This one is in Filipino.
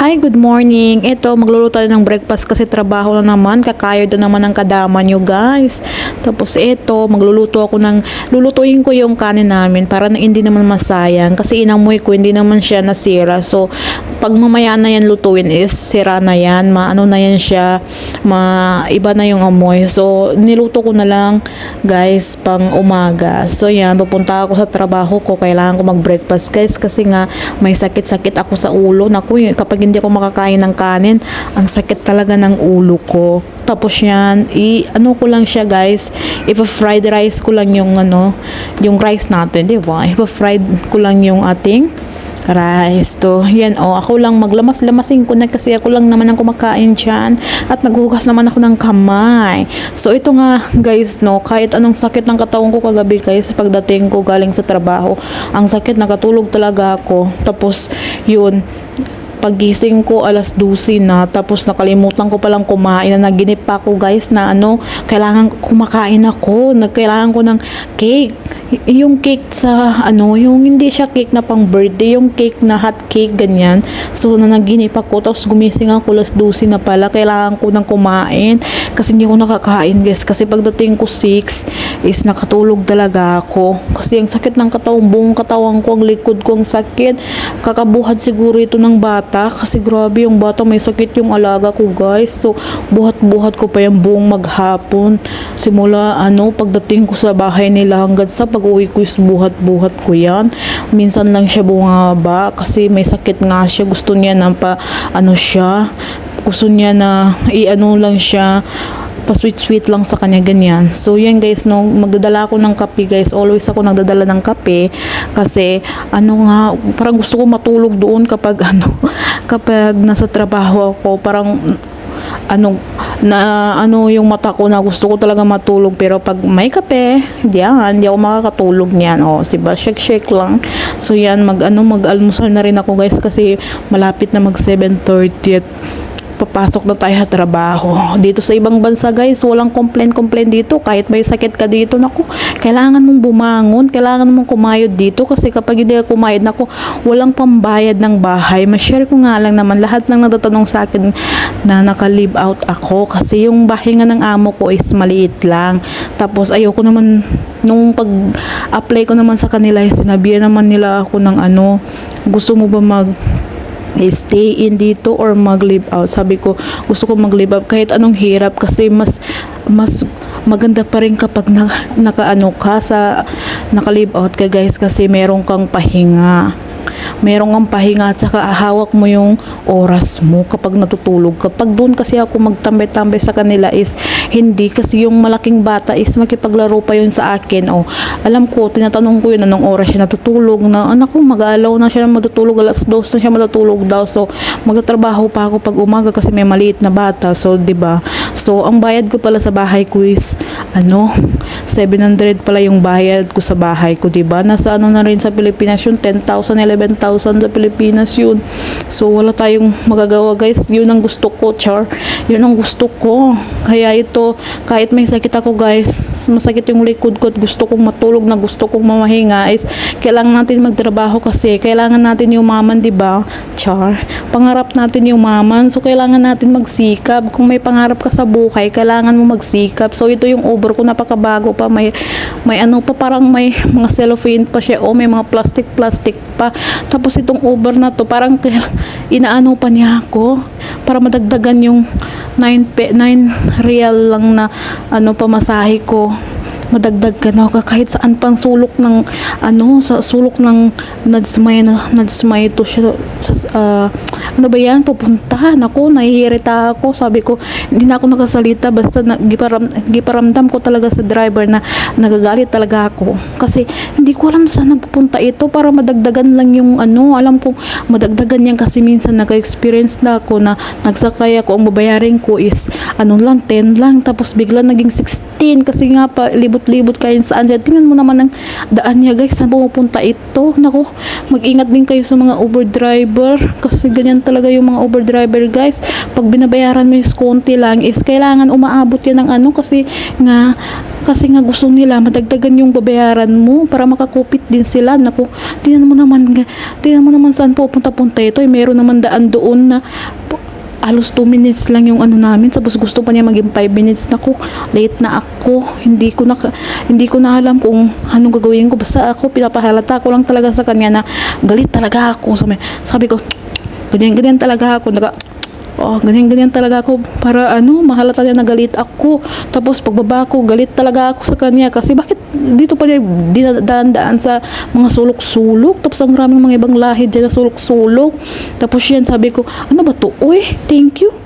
Hi, good morning. Ito, magluluto ng breakfast kasi trabaho na naman. Kakayod na naman ang kadama nyo, guys. Tapos ito, magluluto ako ng, lulutuin ko yung kanin namin para na hindi naman masayang. Kasi inamoy ko, hindi naman siya nasira. So, pag mamaya na yan lutuin is, sira na yan. Maano na yan siya, ma, iba na yung amoy. So, niluto ko na lang, guys, pang umaga. So, yan, pupunta ako sa trabaho ko. Kailangan ko mag-breakfast, guys. Kasi nga, may sakit-sakit ako sa ulo. Naku, kapag hindi ako makakain ng kanin, ang sakit talaga ng ulo ko. Tapos yan, i ano ko lang siya guys, if fried rice ko lang yung ano, yung rice natin, di ba? If fried ko lang yung ating rice to. Yan oh, ako lang maglamas-lamasin ko na kasi ako lang naman ang kumakain dyan at naghugas naman ako ng kamay. So ito nga guys no, kahit anong sakit ng katawan ko kagabi guys pagdating ko galing sa trabaho, ang sakit nakatulog talaga ako. Tapos yun, pagising ko alas 12 na tapos nakalimutan ko palang kumain na naginip pa ako guys na ano kailangan kumakain ako nagkailangan ko ng cake. Yung cake sa ano yung hindi siya cake na pang birthday yung cake na hot cake ganyan. So na naginip ako tapos gumising ako alas 12 na pala kailangan ko ng kumain kasi hindi ako nakakain guys. Kasi pagdating ko 6 is nakatulog talaga ako. Kasi ang sakit ng katawan buong katawan ko ang likod ko ang sakit. Kakabuhat siguro ito ng bata kasi grabe yung bata may sakit yung alaga ko guys. So buhat-buhat ko pa yung buong maghapon. Simula ano pagdating ko sa bahay nila hanggang sa pag-uwi ko is buhat-buhat ko yan. Minsan lang siya bumaba kasi may sakit nga siya. Gusto niya na pa ano siya gusto niya na i-ano lang siya pa sweet sweet lang sa kanya ganyan. So yan guys no magdadala ako ng kape guys. Always ako nagdadala ng kape kasi ano nga parang gusto ko matulog doon kapag ano kapag nasa trabaho ako parang ano na ano yung mata ko na gusto ko talaga matulog pero pag may kape diyan hindi ako makakatulog niyan oh diba shake shake lang. So yan mag ano mag almusal na rin ako guys kasi malapit na mag 7:30 at papasok na tayo sa trabaho. Dito sa ibang bansa guys, walang complain-complain dito. Kahit may sakit ka dito, naku, kailangan mong bumangon, kailangan mong kumayod dito kasi kapag hindi ka kumayod, naku, walang pambayad ng bahay. Ma-share ko nga lang naman lahat ng natatanong sa akin na naka-live out ako kasi yung bahay nga ng amo ko is maliit lang. Tapos ayoko naman nung pag-apply ko naman sa kanila, sinabihan naman nila ako ng ano, gusto mo ba mag stay in dito or mag-live out. Sabi ko, gusto ko mag-live out kahit anong hirap kasi mas mas maganda pa rin kapag na, nakaano ka sa naka-live out ka guys kasi meron kang pahinga meron kang pahinga at saka hawak mo yung oras mo kapag natutulog. Kapag doon kasi ako magtambay-tambay sa kanila is hindi kasi yung malaking bata is makipaglaro pa yun sa akin. O, alam ko, tinatanong ko yun anong oras siya natutulog na anak ko mag-aalaw na siya matutulog alas dos na siya matutulog daw. So, magtatrabaho pa ako pag umaga kasi may maliit na bata. So, 'di ba? So, ang bayad ko pala sa bahay ko is ano, 700 pala yung bayad ko sa bahay ko, 'di ba? Nasa ano na rin sa Pilipinas yun, 10,000, 11,000 sa Pilipinas yun. So, wala tayong magagawa, guys. Yun ang gusto ko, char. Yun ang gusto ko. Kaya ito, kahit may sakit ako, guys, masakit yung likod ko at gusto kong matulog na gusto kong mamahinga is kailangan natin magtrabaho kasi kailangan natin yumaman, 'di ba? Char. Pangarap natin yumaman. So, kailangan natin magsikap. Kung may pangarap ka sa buhay, kailangan mo magsikap. So, ito yung over ko napakabago pa. May may ano pa parang may mga cellophane pa siya o may mga plastic plastic pa. Tapos itong Uber na to, parang inaano pa niya ako para madagdagan yung 9, pe, 9 real lang na ano pamasahe ko madagdag ka na ka kahit saan pang sulok ng ano sa sulok ng nadsmay na nadsmay to siya. Sa ah, ano ba yan? Pupunta. Nako nahihirita ako. Sabi ko hindi na ako nakasalita basta na, giparam, giparamdam ko talaga sa driver na nagagalit talaga ako. Kasi hindi ko alam saan nagpupunta ito para madagdagan lang yung ano alam ko madagdagan yan kasi minsan naka-experience na ako na nagsakay ako. Ang babayarin ko is ano lang 10 lang. Tapos bigla naging 16 kasi nga pa libot-libot kayo saan dyan tingnan mo naman ang daan niya guys saan pumupunta ito nako mag-ingat din kayo sa mga Uber driver kasi ganyan yan talaga yung mga Uber driver guys. Pag binabayaran mo is konti lang is kailangan umaabot yan ng ano kasi nga kasi nga gusto nila madagdagan yung babayaran mo para makakupit din sila. Naku, tingnan mo naman, tingnan mo naman saan pupunta-punta ito. Eh, meron naman daan doon na alos 2 minutes lang yung ano namin tapos gusto pa niya maging 5 minutes. Na ko late na ako. Hindi ko na hindi ko na alam kung anong gagawin ko. Basta ako pinapahalata ko lang talaga sa kanya na galit talaga ako. Sabi, sabi ko ganyan ganyan talaga ako. Naga Oh, ganyan ganyan talaga ako para ano, mahalata niya na galit ako. Tapos pagbaba ko, galit talaga ako sa kanya kasi bakit dito pa niya dinadaan-daan sa mga sulok-sulok. Tapos ang maraming mga ibang lahi dyan na sulok-sulok. Tapos yan sabi ko, ano ba to? Uy, thank you.